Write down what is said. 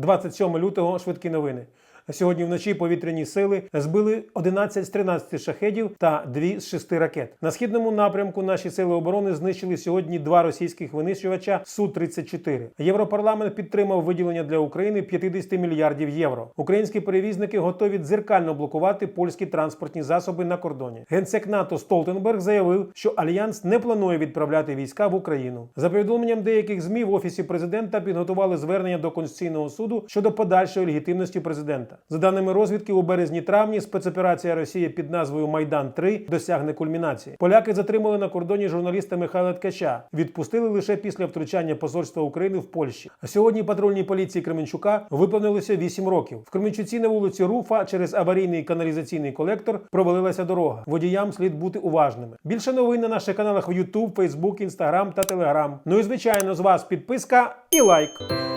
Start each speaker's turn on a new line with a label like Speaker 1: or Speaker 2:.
Speaker 1: 27 лютого. Швидкі новини. Сьогодні вночі повітряні сили збили 11 з 13 шахедів та 2 з 6 ракет. На східному напрямку наші сили оборони знищили сьогодні два російських винищувача Су-34. Європарламент підтримав виділення для України 50 мільярдів євро. Українські перевізники готові дзеркально блокувати польські транспортні засоби на кордоні. Генсек НАТО Столтенберг заявив, що альянс не планує відправляти війська в Україну. За повідомленням деяких змі в офісі президента підготували звернення до конституційного суду щодо подальшої легітимності президента. За даними розвідки, у березні-травні спецоперація Росії під назвою Майдан 3 досягне кульмінації. Поляки затримали на кордоні журналіста Михайла Ткача. Відпустили лише після втручання посольства України в Польщі. А сьогодні патрульній поліції Кременчука виповнилося 8 років. В Кременчуці на вулиці Руфа через аварійний каналізаційний колектор провалилася дорога. Водіям слід бути уважними. Більше новин на наших каналах в YouTube, Facebook, Instagram та Telegram. Ну і звичайно, з вас підписка і лайк.